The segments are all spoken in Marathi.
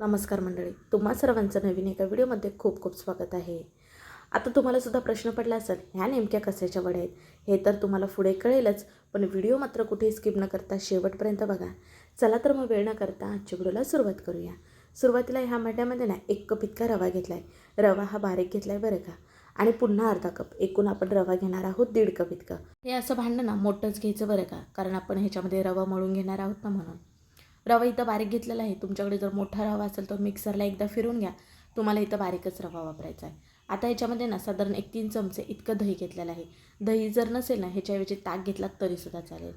नमस्कार मंडळी तुम्हा सर्वांचं नवीन एका व्हिडिओमध्ये खूप खूप स्वागत आहे. आता तुम्हाला सुद्धा प्रश्न पडला असेल ह्या नेमक्या कशाच्या वड्या आहेत? हे तर तुम्हाला पुढे कळेलच पण व्हिडिओ मात्र कुठेही स्किप न करता शेवटपर्यंत बघा. चला तर मग वेळ न करता आजच्या व्हिडिओला सुरुवात करूया. सुरुवातीला ह्या मट्यामध्ये ना एक कप इतका रवा घेतला आहे रवा हा बारीक घेतला आहे बरं का? आणि पुन्हा अर्धा कप एकूण आपण रवा घेणार आहोत दीड कप इतकं. हे असं भांडं ना मोठंच घ्यायचं बरं का? कारण आपण ह्याच्यामध्ये रवा मळून घेणार आहोत ना म्हणून. रवा इथं बारीक घेतलेला आहे. तुमच्याकडे जर मोठा रवा असेल तर मिक्सरला एकदा फिरून घ्या. तुम्हाला इथं बारीकच रवा वापरायचा आहे. आता ह्याच्यामध्ये ना साधारण एक तीन चमचे इतकं दही घेतलेलं आहे. दही जर नसेल ना ह्याच्याऐवजी ताक घेतला तरीसुद्धा चालेल.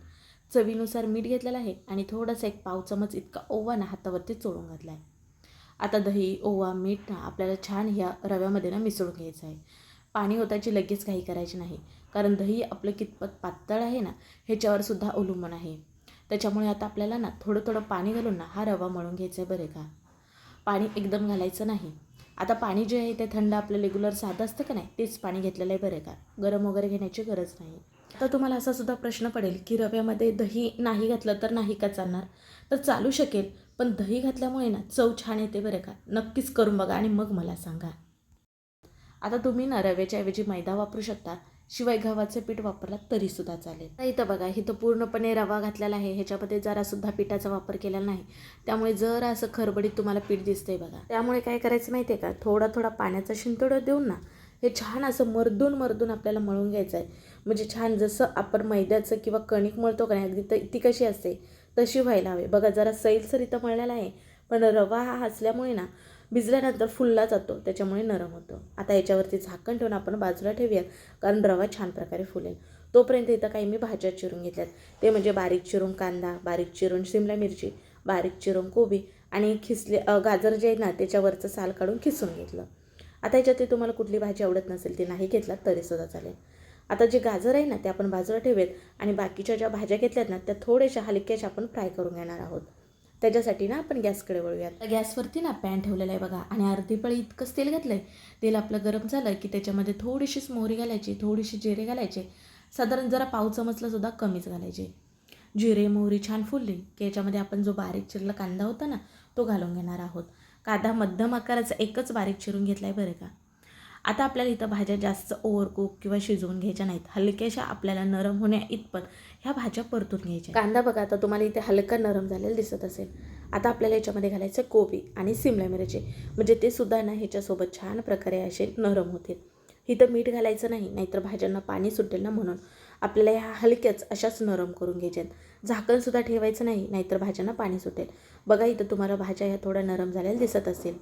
चवीनुसार मीठ घेतलेलं आहे आणि थोडंसं एक पाव चमच इतका ओवा ना हातावरती चोळून घातला आहे आता दही ओवा मीठ ना आपल्याला छान ह्या रव्यामध्ये ना मिसळून घ्यायचं आहे. पाणी होताची लगेच काही करायची नाही. कारण दही आपलं कितपत पातळ आहे ना ह्याच्यावर सुद्धा अवलंबून आहे. त्याच्यामुळे आता आपल्याला ना थोडं थोडं पाणी घालून ना हा रवा मळून घ्यायचा आहे बरे का. पाणी एकदम घालायचं नाही. आता पाणी जे आहे ते थंड आपलं रेग्युलर साधं असतं का नाही तेच पाणी घेतलेलं आहे बरे का. गरम वगैरे घेण्याची गरज नाही. तर तुम्हाला असा सुद्धा प्रश्न पडेल की रव्यामध्ये दही नाही घातलं तर नाही का चालणार? तर चालू शकेल पण दही घातल्यामुळे ना चव छान येते बरं का. नक्कीच करून बघा आणि मग मला सांगा. आता तुम्ही ना रव्याच्या ऐवजी मैदा वापरू शकता. शिवाय गव्हाचं पीठ वापरला तरीसुद्धा चालेल. इथं बघा इथं पूर्णपणे रवा घातलेला आहे. ह्याच्यामध्ये जरासुद्धा पिठाचा वापर केलेला नाही. त्यामुळे जर असं खरबडीत तुम्हाला पीठ दिसतंय बघा. त्यामुळे काय करायचं माहिती आहे का? थोडा थोडा पाण्याचा शिंतोडा देऊन ना हे छान असं मर्दून मर्दून आपल्याला मळून घ्यायचं आहे. म्हणजे छान जसं आपण मैद्याचं किंवा कणिक मळतो का नाही अगदी तर ती कशी असते तशी व्हायला हवी. बघा जरा सैलसर इथं मळलेला आहे. पण रवा हा असल्यामुळे ना भिजल्यानंतर फुलला जातो त्याच्यामुळे नरम होतो. आता याच्यावरती झाकण ठेवून आपण बाजूला ठेवूयात कारण रवा छान प्रकारे फुलेल. तोपर्यंत इथं काही मी भाज्या चिरून घेतल्यात. ते म्हणजे बारीक चिरून कांदा बारीक चिरून शिमला मिरची बारीक चिरून कोबी आणि खिसले गाजर जे आहे ना त्याच्यावरचं साल काढून खिसून घेतलं. आता याच्यात ते तुम्हाला कुठली भाजी आवडत नसेल ती नाही घेतलात तरीसुद्धा चालेल. आता जे गाजर आहे ना ते आपण बाजूला ठेवूयात आणि बाकीच्या ज्या भाज्या घेतल्यात ना त्या थोड्याशा हलक्याशा आपण फ्राय करून घेणार आहोत. त्याच्यासाठी ना आपण गॅसकडे वळूयात. गॅसवरती ना पॅन ठेवलेला आहे बघा. आणि अर्धी पळी इतकंच तेल घातलं आहे तेल आपलं गरम झालं की त्याच्यामध्ये थोडीशीच मोहरी घालायची थोडीशी जिरे घालायचे. साधारण जरा पाव चमचला सुद्धा कमीच घालायचे. जिरे मोहरी छान फुलली की याच्यामध्ये आपण जो बारीक चिरला कांदा होता ना तो घालून घेणार आहोत. कांदा मध्यम आकाराचा एकच बारीक चिरून घेतला आहे बरं का. आता आपल्याला इथं भाज्या जास्त ओव्हरकुक किंवा शिजवून घ्यायच्या नाहीत. हलक्याशा आपल्याला नरम होण्या इतपत ह्या भाज्या परतून घ्यायच्या कांदा बघा आता तुम्हाला इथे हलका नरम झालेला दिसत असेल. आता आपल्याला याच्यामध्ये घालायचं कोबी आणि सिमला मिरची. म्हणजे ते सुद्धा ना ह्याच्यासोबत छान प्रकारे असे नरम होतील. इथं मीठ घालायचं नाही नाहीतर भाज्यांना पाणी सुटेल ना म्हणून. आपल्याला ह्या हलक्याच अशाच नरम करून घ्यायच्यात झाकणसुद्धा ठेवायचं नाही नाहीतर भाज्यांना पाणी सुटेल. बघा इथं तुम्हाला भाज्या ह्या थोड्या नरम झालेल्या दिसत असेल.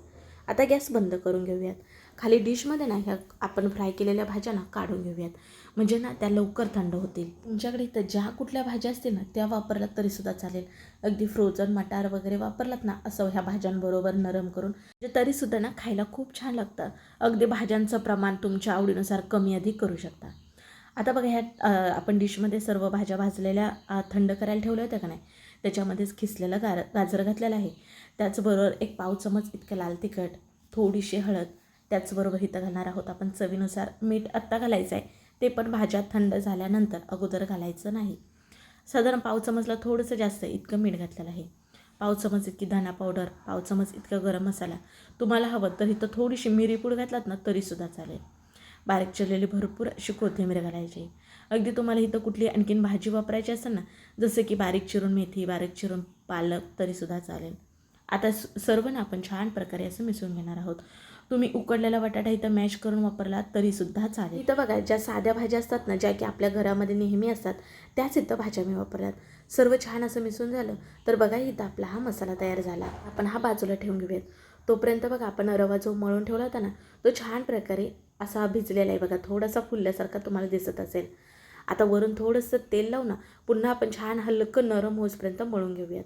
आता गॅस बंद करून घेऊयात. खाली डिशमध्ये ना ह्या आपण फ्राय केलेल्या भाज्या ना काढून घेऊयात. म्हणजे ना त्या लवकर थंड होतील. तुमच्याकडे इथं ज्या कुठल्या भाज्या असतील ना त्या वापरल्यात तरीसुद्धा चालेल. अगदी फ्रोझन मटार वगैरे वापरलात ना असं ह्या भाज्यांबरोबर नरम करून म्हणजे तरीसुद्धा ना खायला खूप छान लागतं. अगदी भाज्यांचं प्रमाण तुमच्या आवडीनुसार कमी अधिक करू शकता. आता बघा ह्या आपण डिशमध्ये सर्व भाज्या भाजलेल्या थंड करायला ठेवल्या होत्या का नाही? त्याच्यामध्येच खिसलेलं गार गाजर घातलेलं आहे. त्याचबरोबर एक पाव चमच इतकं लाल तिखट थोडीशी हळद त्याचबरोबर इथं घालणार आहोत आपण चवीनुसार. मीठ आत्ता घालायचं आहे. ते पण भाज्या थंड झाल्यानंतर अगोदर घालायचं नाही. साधारण पाव चमचला थोडंसं जास्त इतकं मीठ घातलेलं आहे. पाव चमच इतकी धना पावडर पाव चमच इतका गरम मसाला. तुम्हाला हवं तर इथं थोडीशी मिरीपूड घातलात ना तरीसुद्धा चालेल. बारीक चिरलेली भरपूर अशी कोथिंबीर घालायची. अगदी तुम्हाला इथं कुठली आणखीन भाजी वापरायची असेल ना जसं की बारीक चिरून मेथी बारीक चिरून पालक तरीसुद्धा चालेल. आता सर्व ना आपण छान प्रकारे असं मिसळून घेणार आहोत. तुम्ही उकडलेला बटाटा इथं मॅश करून वापरला तरीसुद्धा चालेल. इथं बघा ज्या साध्या भाज्या असतात ना ज्या की आपल्या घरामध्ये नेहमी असतात त्याच इथं भाज्या मी वापरल्यात. सर्व छान असं मिसळून झालं तर बघा इथं आपला हा मसाला तयार झाला. आपण हा बाजूला ठेवून घेऊयात. तोपर्यंत बघा आपण रवा जो मळून ठेवला होता ना तो छान प्रकारे असा भिजलेला आहे बघा थोडासा फुलल्यासारखा तुम्हाला दिसत असेल. आता वरून थोडंसं तेल लावून ना पुन्हा आपण छान हलकं नरम होईपर्यंत मळून घेऊयात.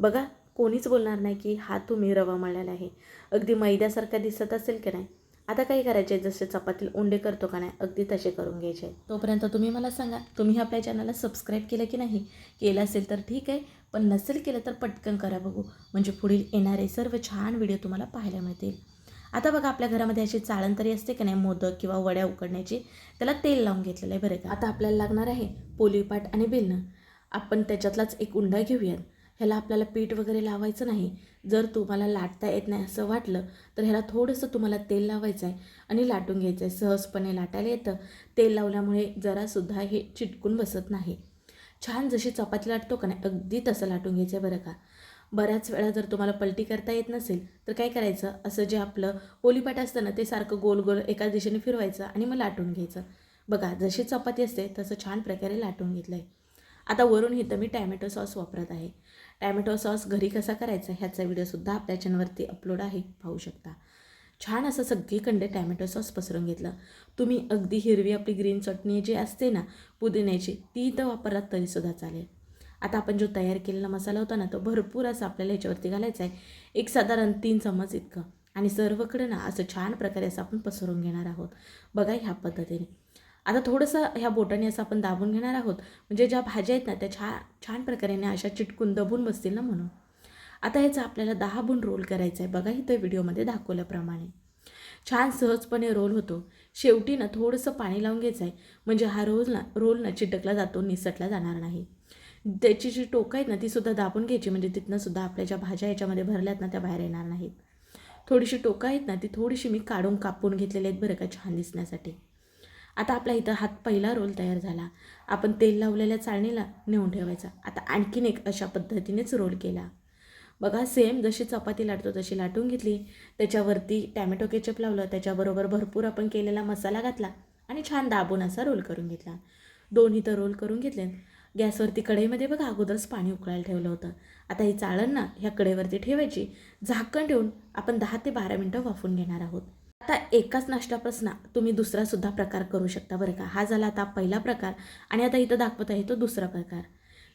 बघा कोणीच बोलणार नाही की हा तुम्ही रवा मळलेला आहे. अगदी मैद्यासारखा दिसत असेल की नाही? आता काय करायचे जसे चपातील उंडे करतो का नाही? अगदी तसे करून घ्यायचे. तोपर्यंत तुम्ही मला सांगा तुम्ही आपल्या चॅनलला सबस्क्राईब केलं की नाही? केलं असेल तर ठीक आहे पण नसेल केलं तर पटकन करा बघू. म्हणजे पुढील येणारे सर्व छान व्हिडिओ तुम्हाला पाहायला मिळतील. आता बघा आपल्या घरामध्ये अशी चाळण तरी असते की नाही? मोदक किंवा वड्या उकडण्याची. त्याला तेल लावून घेतलेलं आहे बरं का? आता आपल्याला लागणार आहे पोलीपाट आणि बेलणं. आपण त्याच्यातलाच एक उंडा घेऊयात. ह्याला आपल्याला पीठ वगैरे लावायचं नाही. जर तुम्हाला लाटता येत नाही असं वाटलं तर ह्याला थोडंसं तुम्हाला तेल लावायचं आहे आणि लाटून घ्यायचं आहे. सहजपणे लाटायला येतं. तेल लावल्यामुळे जरासुद्धा हे चिटकून बसत नाही. छान जशी चपाती लाटतो का नाही अगदी तसं लाटून घ्यायचं आहे बरं का. बऱ्याच वेळा जर तुम्हाला पलटी करता येत नसेल तर काय करायचं? असं जे आपलं पोलीपाट असतं ना ते सारखं गोल गोल एका दिशेने फिरवायचं आणि मग लाटून घ्यायचं. बघा जशी चपाती असते तसं छान प्रकारे लाटून घेतलं आहे आता वरून इथं मी टॅमॅटो सॉस वापरत आहे. टॅमॅटो सॉस घरी कसा करायचा ह्याचा व्हिडिओसुद्धा आपल्या चॅनलवरती अपलोड आहे. पाहू शकता. छान असं सगळीकडे टॅमॅटो सॉस पसरून घेतलं. तुम्ही अगदी हिरवी आपली ग्रीन चटणी जी असते ना पुदिन्याची ती इथं वापरलात तरीसुद्धा चालेल. आता आपण जो तयार केलेला मसाला होता ना तो भरपूर असा आपल्याला ह्याच्यावरती घालायचा आहे. एक साधारण तीन चमच इतकं. आणि सर्वकडे ना असं छान प्रकारे असं आपण पसरून घेणार आहोत. बघा ह्या पद्धतीने. आता थोडंसं ह्या बोटाने असं आपण दाबून घेणार आहोत. म्हणजे ज्या भाज्या आहेत ना त्या छा छान प्रकारेने अशा चिटकून दबून बसतील ना म्हणून. आता ह्याचा आपल्याला दहा बुन रोल करायचा आहे बघा इथं व्हिडिओमध्ये दाखवल्याप्रमाणे. छान सहजपणे रोल होतो. शेवटी ना थोडंसं पाणी लावून घ्यायचं आहे म्हणजे हा रोल ना रोल ना चिटकला जातो निसटला जाणार नाही. त्याची जी टोकं आहेत ना ती सुद्धा दाबून घ्यायची. म्हणजे तिथनं सुद्धा आपल्या ज्या भाज्या याच्यामध्ये भरल्यात ना त्या बाहेर येणार नाहीत. थोडीशी टोकं आहेत ना ती थोडीशी मी काढून कापून घेतलेली आहेत बरं का छान दिसण्यासाठी. आता आपला इथं हात पहिला रोल तयार झाला. आपण तेल लावलेल्या चाळणीला नेऊन ठेवायचा. आता आणखीन एक अशा पद्धतीनेच रोल केला. बघा सेम जशी चपाती लाटतो तशी लाटून घेतली. त्याच्यावरती टॅमॅटो केचप लावलं. त्याच्याबरोबर भरपूर आपण केलेला मसाला घातला आणि छान दाबून असा रोल करून घेतला. दोन्ही तर रोल करून घेतले. गॅसवरती कढईमध्ये बघा अगोदरच पाणी उकळायला ठेवलं होतं. आता ही चाळण ना ह्या कढईवरती ठेवायची. झाकण ठेवून आपण दहा ते बारा मिनटं वाफून घेणार आहोत. आता एकाच नाश्त्यापासून तुम्ही दुसरासुद्धा प्रकार करू शकता बरं का. हा झाला आता पहिला प्रकार आणि आता इथं दाखवत आहे तो दुसरा प्रकार.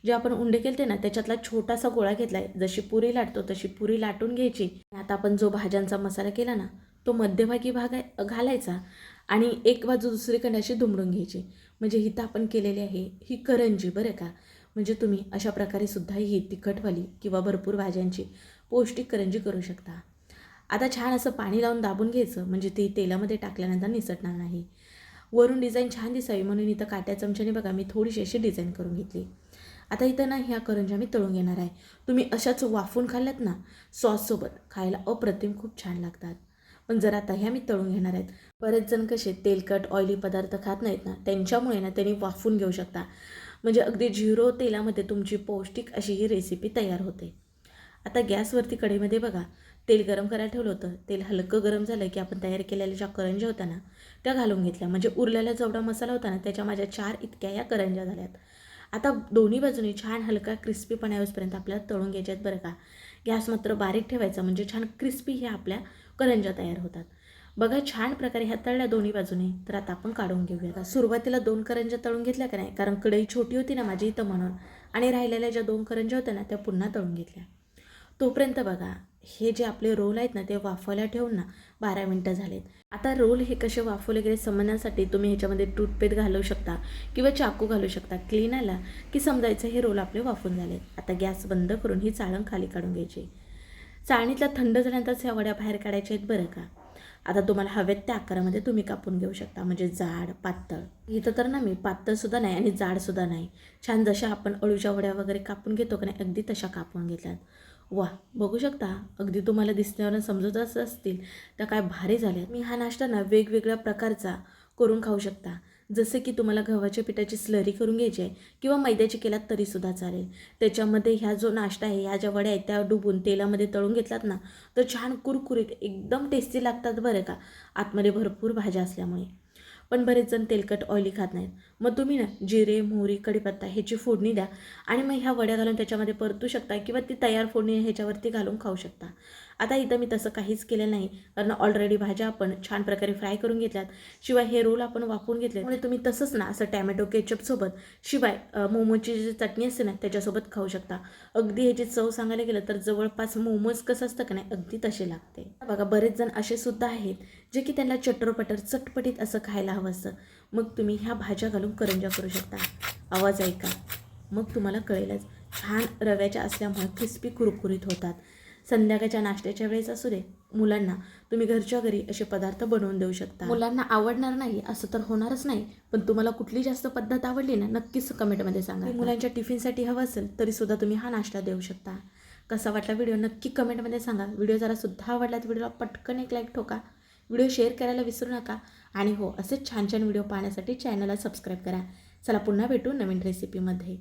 जे आपण उंडे केलते ना त्याच्यातला छोटासा गोळा घेतला आहे जशी पुरी लाटतो तशी पुरी लाटून घ्यायची. आता आपण जो भाज्यांचा मसाला केला ना तो मध्यभागी भाग आहे- घालायचा आणि एक बाजू दुसरीकडे अशी दुमडून घ्यायची. म्हणजे हिथं आपण केलेली आहे ही करंजी बरं का. म्हणजे तुम्ही अशा प्रकारे सुद्धा ही तिखटवाली किंवा भरपूर भाज्यांची पौष्टिक करंजी करू शकता. आता छान असं पाणी लावून दाबून घ्यायचं म्हणजे ती तेलामध्ये टाकल्यानंतर निसटणार नाही. वरून डिझाईन छान दिसावी म्हणून इथं काट्या चमच्याने बघा मी थोडीशी अशी डिझाईन करून घेतली. आता इथं ना ह्या करंज्या मी तळून घेणार आहे. तुम्ही अशाच वाफून खाल्ल्यात ना सॉससोबत खायला अप्रतिम खूप छान लागतात. पण जर आता ह्या मी तळून घेणार आहेत बरेच जण कसे तेलकट ऑइली पदार्थ खात नाहीत ना त्यांच्यामुळे ना त्यांनी वाफून घेऊ शकता. म्हणजे अगदी झिरो तेलामध्ये तुमची पौष्टिक अशी ही रेसिपी तयार होते. आता गॅसवरती कढईमध्ये बघा तेल गरम करायला ठेवलं होतं. तेल हलकं गरम झालं की आपण तयार केलेल्या ज्या करंज्या होत्या ना त्या घालून घेतल्या. म्हणजे उरलेला जेवढा मसाला होता ना त्याच्या माझ्या चार इतक्या या करंज्या झाल्यात. आता दोन्ही बाजूने छान हलका क्रिस्पीपणा येऊसपर्यंत आपल्याला तळून घ्यायच्यात आहेत बरं का. गॅस मात्र बारीक ठेवायचा म्हणजे छान क्रिस्पी ह्या आपल्या करंज्या तयार होतात. बघा छान प्रकारे ह्या तळल्या दोन्ही बाजूने. तर आता आपण काढून घेऊया. आता सुरुवातीला दोन करंज्या तळून घेतल्या का नाही? कारण कढई छोटी होती ना माझी इथं म्हणून. आणि राहिलेल्या ज्या दोन करंज्या होत्या ना त्या पुन्हा तळून घेतल्या. तोपर्यंत बघा हे जे आपले रोल आहेत ना ते वाफवायला ठेवून ना बारा मिनटं झालेत. आता रोल हे कसे वाफवले गेले समजण्यासाठी तुम्ही ह्याच्यामध्ये टूथपेस्ट घालू शकता किंवा चाकू घालू शकता. क्लीन आला की समजायचं हे रोल आपले वाफून झालेत. आता गॅस बंद करून ही चाळण खाली काढून घ्यायची. चाळणीतला थंड झाल्यानंतरच ह्या वड्या बाहेर काढायच्या आहेत बरं का? आता तुम्हाला हवेत त्या आकारामध्ये तुम्ही कापून घेऊ शकता म्हणजे जाड पातळ. इथं तर ना मी पातळसुद्धा नाही आणि जाडसुद्धा नाही. छान जशा आपण अळूच्या वड्या वगैरे कापून घेतो का नाही अगदी तशा कापून घेतल्यात. वा बघू शकता. अगदी तुम्हाला दिसण्यावर समजतच असतील. त्या काय भारी झाल्या. मी हा नाश्ता ना वेगवेगळ्या प्रकारचा करून खाऊ शकता. जसं की तुम्हाला गव्हाच्या पिठाची स्लरी करून घ्यायची आहे किंवा मैद्याची केलात तरीसुद्धा चालेल. त्याच्यामध्ये ह्या जो नाश्ता आहे ह्या ज्या वड्या आहेत त्या डुबून तेलामध्ये तळून घेतलात ना तर छान कुरकुरीत एकदम टेस्टी लागतात बरं का. आतमध्ये भरपूर भाज्या असल्यामुळे. पण बरेच जण तेलकट ऑइली खात नाहीत. मग तुम्ही ना जिरे मोहरी कढीपत्ता ह्याची फोडणी द्या आणि मग ह्या वड्या घालून त्याच्यामध्ये परतू शकता किंवा ती तयार फोडणी ह्याच्यावरती घालून खाऊ शकता. आता इथं मी तसं काहीच केलं नाही. कारण ऑलरेडी भाज्या आपण छान प्रकारे फ्राय करून घेतल्यात. शिवाय हे रोल आपण वापरून घेतले त्यामुळे तुम्ही तसंच ना असं टॅमॅटो केचपसोबत शिवाय मोमोची जी चटणी असते ना त्याच्यासोबत खाऊ शकता. अगदी ह्याची चव सांगायला गेलं तर जवळपास मोमोज कसं असतं का नाही अगदी तसे लागते. बघा बरेच जण असे सुद्धा आहेत जे की त्यांना चटरपटर चटपटीत असं खायला हवं असतं. मग तुम्ही ह्या भाज्या घालून करंजा करू शकता. आवाज ऐका. मग तुम्हाला कळेलच. छान रव्याच्या असल्यामुळे क्रिस्पी कुरकुरीत होतात. संध्याकाळच्या नाश्त्याच्या वेळेस असू दे मुलांना तुम्ही घरच्या घरी असे पदार्थ बनवून देऊ शकता. मुलांना आवडणार नाही असं तर होणारच नाही पण तुम्हाला कुठली जास्त पद्धत आवडली ना नक्कीच कमेंटमध्ये सांगा. मुलांच्या टिफिनसाठी हवं असेल तरी सुद्धा तुम्ही हा नाश्ता देऊ शकता. कसा वाटला व्हिडिओ नक्की कमेंटमध्ये सांगा. व्हिडिओ जरा सुद्धा आवडला तर व्हिडिओला पटकन एक लाईक ठोका. व्हिडिओ शेअर करायला विसरू नका. आणि हो असेच छान छान व्हिडिओ पाहण्यासाठी चॅनलला सबस्क्राईब करा. चला पुन्हा भेटू नवीन रेसिपीमध्ये